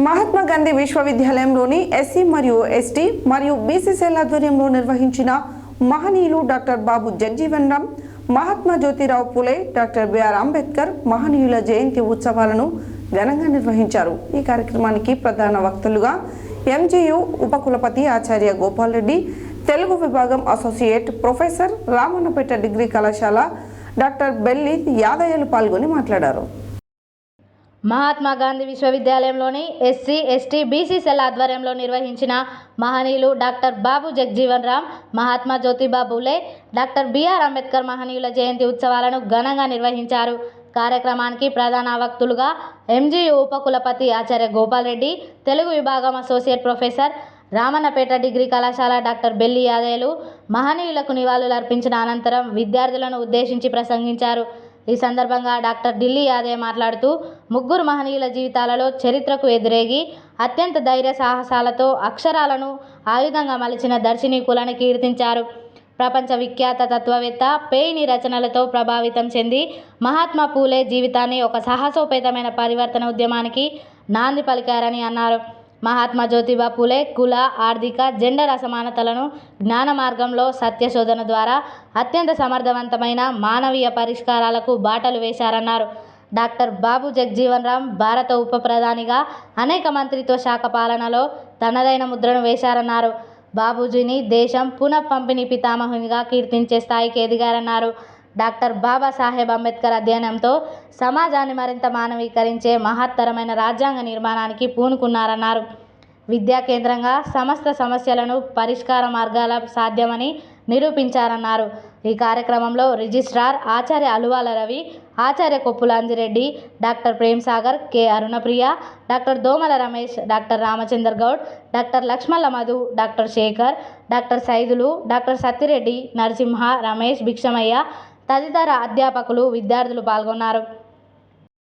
మహాత్మా గాంధీ విశ్వవిద్యాలయంలోని ఎస్సీ మరియు ఎస్టీ మరియు బీసీసీఎల్ ఆధ్వర్యంలో నిర్వహించిన మహనీయులు doctor Babu Jagjivan Ram Mahatma Jyotirao Phule doctor B R Ambedkar మహనీయుల జయంతి ఉత్సవాలను ఘనంగా నిర్వహించారు. ఈ కార్యక్రమానికి ప్రధాన వక్తలుగా ఎంజేయు ఉపకులపతి ఆచార్య గోపాల్ రెడ్డి తెలుగు విభాగం అసోసియేట్ ప్రొఫెసర్ రామన్నపేట డిగ్రీ కళాశాల డాక్టర్ బెల్లి యాదయ్యలు పాల్గొని మాట్లాడారు. మహాత్మా గాంధీ విశ్వవిద్యాలయంలోని ఎస్సీ ఎస్టీ బీసీ సెల్ ఆధ్వర్యంలో నిర్వహించిన మహనీయులు doctor Babu Jagjivan Ram Mahatma Jyotiba Phule doctor B R Ambedkar మహనీయుల జయంతి ఉత్సవాలను ఘనంగా నిర్వహించారు. కార్యక్రమానికి ప్రధాన వక్తులుగా ఎంజీయు ఉపకులపతి ఆచార్య గోపాల్ రెడ్డి తెలుగు విభాగం అసోసియేట్ ప్రొఫెసర్ రామన్నపేట డిగ్రీ కళాశాల డాక్టర్ బెల్లి యాదయ్యలు మహనీయులకు నివాళులు అర్పించిన అనంతరం విద్యార్థులను ఉద్దేశించి ప్రసంగించారు. ఈ సందర్భంగా డాక్టర్ ఢిల్లీ యాదవ్ మాట్లాడుతూ ముగ్గురు మహనీయుల జీవితాలలో చరిత్రకు ఎదురేగి అత్యంత ధైర్య సాహసాలతో అక్షరాలను ఆయుధంగా మలిచిన దర్శనీకులను కీర్తించారు. ప్రపంచ విఖ్యాత తత్వవేత్త పేయిని రచనలతో ప్రభావితం చెంది మహాత్మా పూలే జీవితాన్ని ఒక సాహసోపేతమైన పరివర్తన ఉద్యమానికి నాంది పలికారని అన్నారు. మహాత్మా జ్యోతిబా పూలే కుల ఆర్థిక జెండర్ అసమానతలను జ్ఞాన మార్గంలో సత్యశోధన ద్వారా అత్యంత సమర్థవంతమైన మానవీయ పరిష్కారాలకు బాటలు వేశారన్నారు. డాక్టర్ బాబు జగ్జీవన్ రామ్ భారత ఉప ప్రధానిగా అనేక మంత్రిత్వ శాఖ పాలనలో తనదైన ముద్రను వేశారన్నారు. బాబూజీని దేశం పునః పంపిణీ పితామహునిగా కీర్తించే స్థాయికి ఎదిగారన్నారు. డాక్టర్ బాబాసాహెబ్ అంబేద్కర్ అధ్యయనంతో సమాజాన్ని మరింత మానవీకరించే మహత్తరమైన రాజ్యాంగ నిర్మాణానికి పూనుకున్నారన్నారు. విద్యా కేంద్రంగా సమస్త సమస్యలను పరిష్కార మార్గాల సాధ్యమని నిరూపించారన్నారు. ఈ కార్యక్రమంలో రిజిస్ట్రార్ ఆచార్య అలువాల రవి ఆచార్య Koppula Anjireddy doctor Prem Sagar K Arunapriya doctor Domala Ramesh doctor Ramachandar Goud doctor Lakshmalla Madhu doctor Shekar doctor Saidulu doctor Sattireddy Narasimha Ramesh Bhikshamaiah తదితర అధ్యాపకులు విద్యార్థులు పాల్గొన్నారు.